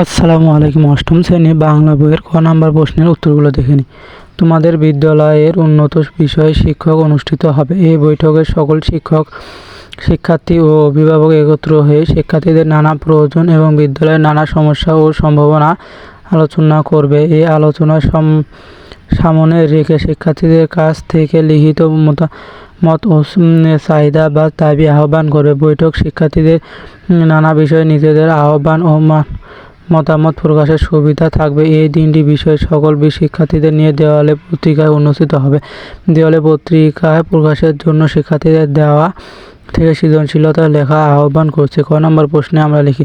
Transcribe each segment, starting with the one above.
আসসালামু আলাইকুম। অষ্টম শ্রেণি বাংলা বইয়ের ক নাম্বার প্রশ্নের উত্তরগুলো দেখে নিই। তোমাদের বিদ্যালয়ের উন্নত বিষয়ে শিক্ষক অনুষ্ঠিত হবে। এই বৈঠকে সকল শিক্ষক, শিক্ষার্থী ও অভিভাবক একত্র হয়ে শিক্ষার্থীদের নানা প্রয়োজন এবং বিদ্যালয়ের নানা সমস্যা ও সম্ভাবনা আলোচনা করবে। এই আলোচনা সম, সামনে রেখে শিক্ষার্থীদের কাছ থেকে লিখিত মতা চাহিদা বা দাবি আহ্বান করবে বৈঠক শিক্ষার্থীদের নানা বিষয়ে নিজেদের আহ্বান ও মতামত প্রকাশের সুবিধা থাকবে। এই দিনটি বিষয়ে সকল শিক্ষার্থীদের নিয়ে দেওয়ালে পত্রিকায় অনুষ্ঠিত হবে। দেওয়ালে পত্রিকায় প্রকাশের জন্য শিক্ষার্থীদের দেওয়া থেকে সৃজনশীলতা লেখা আহ্বান করছে। ক নম্বর প্রশ্নে আমরা লিখি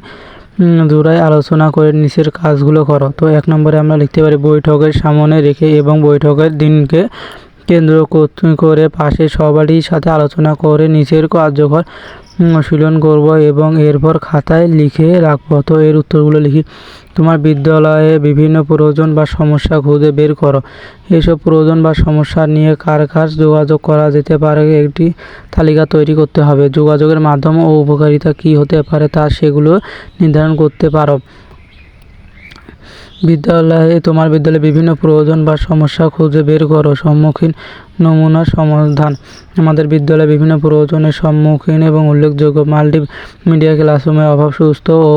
জোড়ায় আলোচনা করে নিচের কাজগুলো করো। তো এক নম্বরে আমরা লিখতে পারি, বৈঠকের সামনে রেখে এবং বৈঠকের দিনকে কেন্দ্র কর- পাশে সবারই সাথে আলোচনা করে নিচের কার্যকর অনুশীলন করব এবং এরপর খাতায় লিখে রাখব। তো এর উত্তরগুলো লিখি। তোমার বিদ্যালয়ে বিভিন্ন প্রয়োজন বা সমস্যা খুঁজে বের করো। এইসব প্রয়োজন বা সমস্যা নিয়ে কার কার যোগাযোগ করা যেতে পারে একটি তালিকা তৈরি করতে হবে। যোগাযোগের মাধ্যম ও উপকারিতা কী হতে পারে তা সেগুলো নির্ধারণ করতে পারো। বিদ্যালয়ে তোমার বিদ্যালয়ে বিভিন্ন প্রয়োজন বা সমস্যা খুঁজে বের করো। সম্মুখীন নমুনা সমাধান। আমাদের বিদ্যালয়ে বিভিন্ন প্রয়োজনের সম্মুখীন এবং উল্লেখযোগ্য মাল্টি মিডিয়া ক্লাসরুমের অভাব সুস্থ ও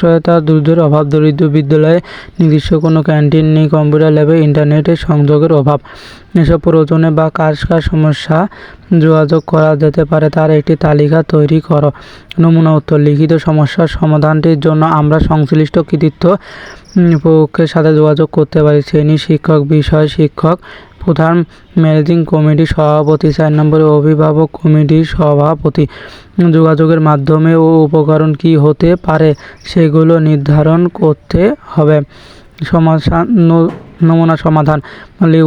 সহায়তা দুর্যোগের অভাব, দরিদ্র বিদ্যালয়ে নির্দিষ্ট কোনো ক্যান্টিন নেই, কম্পিউটার ল্যাবে ইন্টারনেটের সংযোগের অভাব। এসব প্রয়োজনে বা কার কার সমস্যা যোগাযোগ করা যেতে পারে তার একটি তালিকা তৈরি করো। নমুনা উত্তর, লিখিত সমস্যার সমাধানটির জন্য আমরা সংশ্লিষ্ট কৃতিত্ব পক্ষের সাথে যোগাযোগ করতে পারি। শ্রেণি শিক্ষক, বিষয় শিক্ষক প্রধান ম্যানেজিং কমিটির সভাপতি, চার নম্বরে অভিভাবক কমিটির সভাপতি। যোগাযোগের মাধ্যমে ও উপকরণ কি হতে পারে সেগুলো নির্ধারণ করতে হবে। সমাধান নমুনা সমাধান।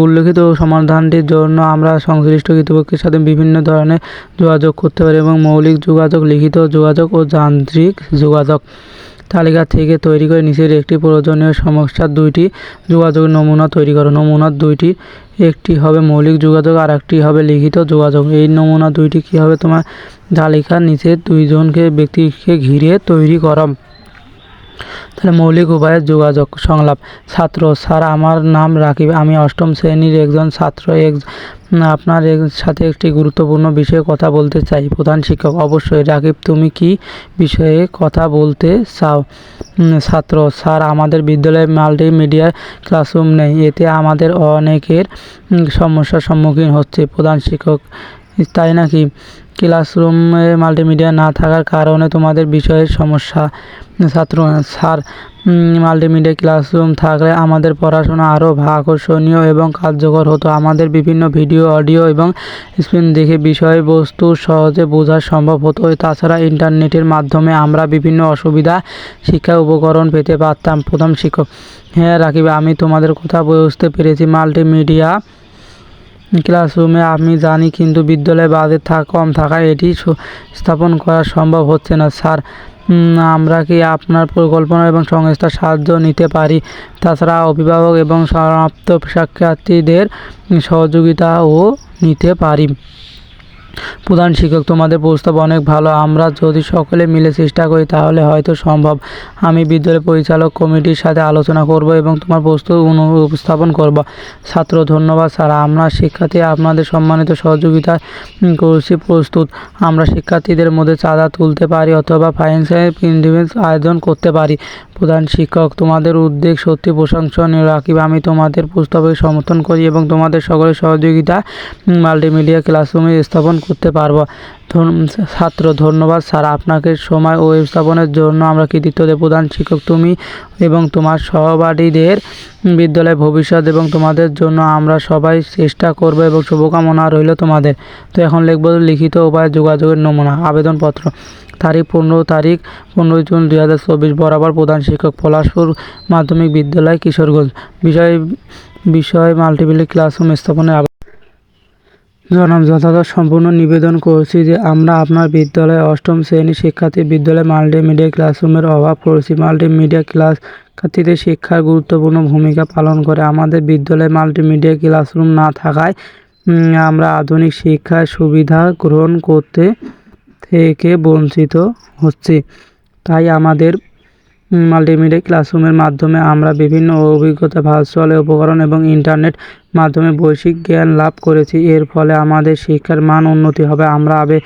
উল্লেখিত সমাধানটির জন্য আমরা সংশ্লিষ্ট কর্তৃপক্ষের সাথে বিভিন্ন ধরনের যোগাযোগ করতে পারি এবং মৌলিক যোগাযোগ, লিখিত যোগাযোগ ও যান্ত্রিক যোগাযোগ। তালিকা থেকে তৈরি করে নিচের একটি প্রয়োজনীয় সমস্যার দুইটি যোগাযোগ নমুনা তৈরি করো। নমুনার দুইটি, একটি হবে মৌলিক যোগাযোগ আর একটি হবে লিখিত যোগাযোগ। এই নমুনা দুইটি কী হবে তোমার তালিকার নিচে দুইজনকে, ব্যক্তিকে ঘিরে তৈরি করা তাহলে মৌলিক উপায়ে যোগাযোগ সংলাপ। ছাত্র, স্যার, আমার নাম রাকিব। আমি অষ্টম শ্রেণির একজন ছাত্র। এক, আপনার সাথে একটি গুরুত্বপূর্ণ বিষয়ে কথা বলতে চাই। প্রধান শিক্ষক, অবশ্যই। রাকিব, তুমি কি বিষয়ে কথা বলতে চাও? ছাত্র, স্যার, আমাদের বিদ্যালয়ে মাল্টিমিডিয়া ক্লাসরুম নেই। এতে আমাদের অনেকের সমস্যার সম্মুখীন হচ্ছে। প্রধান শিক্ষক তাই নাকি? ক্লাসরুমে মাল্টিমিডিয়া না থাকার কারণে তোমাদের বিষয়ের সমস্যা। ছাত্র, স্যার মাল্টিমিডিয়া ক্লাসরুম থাকলে আমাদের পড়াশোনা আরও আকর্ষণীয় এবং কার্যকর হতো। আমাদের বিভিন্ন ভিডিও, অডিও এবং স্ক্রিন দেখে বিষয়বস্তু সহজে বোঝা সম্ভব হতো। তাছাড়া ইন্টারনেটের মাধ্যমে আমরা বিভিন্ন অসুবিধা শিক্ষা উপকরণ পেতে পারতাম। প্রথম শিক্ষক হ্যাঁ রাকিব, আমি তোমাদের কথা বুঝতে পেরেছি। মাল্টিমিডিয়া ক্লাসরুমে আমি জানি, কিন্তু বিদ্যালয়ে বাজেট থাকা, কম থাকায় এটি স্থাপন করা সম্ভব হচ্ছে না, স্যার। আমরা কি আপনার পরিকল্পনা এবং সংস্থার সাহায্য নিতে পারি? তাছাড়া অভিভাবক এবং সমাপ্ত শিক্ষার্থীদের সহযোগিতাও নিতে পারি। প্রধান শিক্ষক, তোমাদের প্রস্তাব অনেক ভালো। আমরা যদি সকলে মিলে চেষ্টা করি, তাহলে হয়তো সম্ভব। আমি বিদ্যালয় পরিচালক কমিটির সাথে আলোচনা করব এবং তোমার প্রস্তুত উপস্থাপন করব। ছাত্র, ধন্যবাদ, স্যার। আমরা শিক্ষার্থী, আপনাদের সম্মানিত সহযোগিতা করছি প্রস্তুত। আমরা শিক্ষার্থীদের মধ্যে চাঁদা তুলতে পারি অথবা ফাইন্যান্সিয়াল ইন্ডিপেন্ডেন্স আয়োজন করতে পারি। প্রধান শিক্ষক, তোমাদের উদ্যোগ সত্যি প্রশংসনীয়। রাকিব, আমি তোমাদের প্রস্তাবে সমর্থন করি এবং তোমাদের সকলের সহযোগিতা মাল্টিমিডিয়া ক্লাসরুমে স্থাপন করতে পারব। ছাত্র, ধন্যবাদ স্যার। আপনাকে সময় ও স্থাপনের জন্য আমরা কৃতিত্ব দেব। প্রধান শিক্ষক তুমি এবং তোমার সহপাঠীদের বিদ্যালয় ভবিষ্যৎ এবং তোমাদের জন্য আমরা সবাই চেষ্টা করব এবং শুভকামনা রইল তোমাদের। তো এখন লিখব লিখিত উপায়ে যোগাযোগের নমুনা, আবেদনপত্র। তারিখ পনেরো তারিখ পনেরোই জুন দুই হাজার চব্বিশ, বরাবর প্রধান শিক্ষক পলাশপুর মাধ্যমিক বিদ্যালয় কিশোরগঞ্জ। বিষয় বিষয় মাল্টিমিডিয়া ক্লাসরুম স্থাপনের জনাব যথাযথ সম্পূর্ণ নিবেদন করছি যে আমরা আপনার বিদ্যালয়ে অষ্টম শ্রেণির শিক্ষার্থী বিদ্যালয়ে মাল্টিমিডিয়া ক্লাসরুমের অভাব পড়ছি। মাল্টিমিডিয়া ক্লাস শিক্ষার্থীদের শিক্ষার গুরুত্বপূর্ণ ভূমিকা পালন করে আমাদের বিদ্যালয়ে মাল্টিমিডিয়া ক্লাসরুম না থাকায় আমরা আধুনিক শিক্ষার সুবিধা গ্রহণ করতে থেকে বঞ্চিত হচ্ছি। তাই আমাদের মাল্টিমিডিয়া ক্লাসরুমের মাধ্যমে আমরা বিভিন্ন অভিজ্ঞতা, ভার্চুয়াল উপকরণ এবং ইন্টারনেট মাধ্যমে বৈশ্বিক জ্ঞান লাভ করেছি। এর ফলে আমাদের শিক্ষার মান উন্নতি হবে। আমরা আবে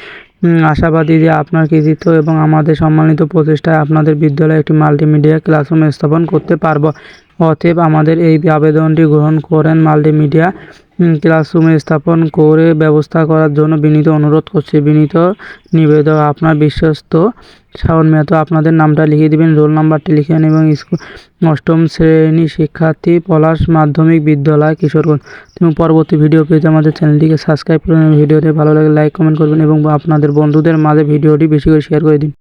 আশাবাদী যে আপনার কৃতিত্ব এবং আমাদের সম্মানিত প্রচেষ্টায় আপনাদের বিদ্যালয়ে একটি মাল্টিমিডিয়া ক্লাসরুম স্থাপন করতে পারব। অতএব আমাদের এই আবেদনটি গ্রহণ করেন মাল্টিমিডিয়া ক্লাসরুমে স্থাপন করে ব্যবস্থা করার জন্য বিনীত অনুরোধ করছি। বিনীত নিবেদক, আপনার বিশ্বস্ত শাওন মেয়াতো আপনাদের নামটা লিখে দিবেন, রোল নাম্বারটি লিখে নেন এবং স্কুল অষ্টম শ্রেণি শিক্ষার্থী, পলাশ মাধ্যমিক বিদ্যালয়, কিশোরগঞ্জ। এবং পরবর্তী ভিডিও পেতে আমাদের চ্যানেলটিকে সাবস্ক্রাইব করুন ভিডিওটি ভালো লাগে লাইক, কমেন্ট করবেন এবং আপনাদের বন্ধুদের মাঝে ভিডিওটি বেশি করে শেয়ার করে দিন।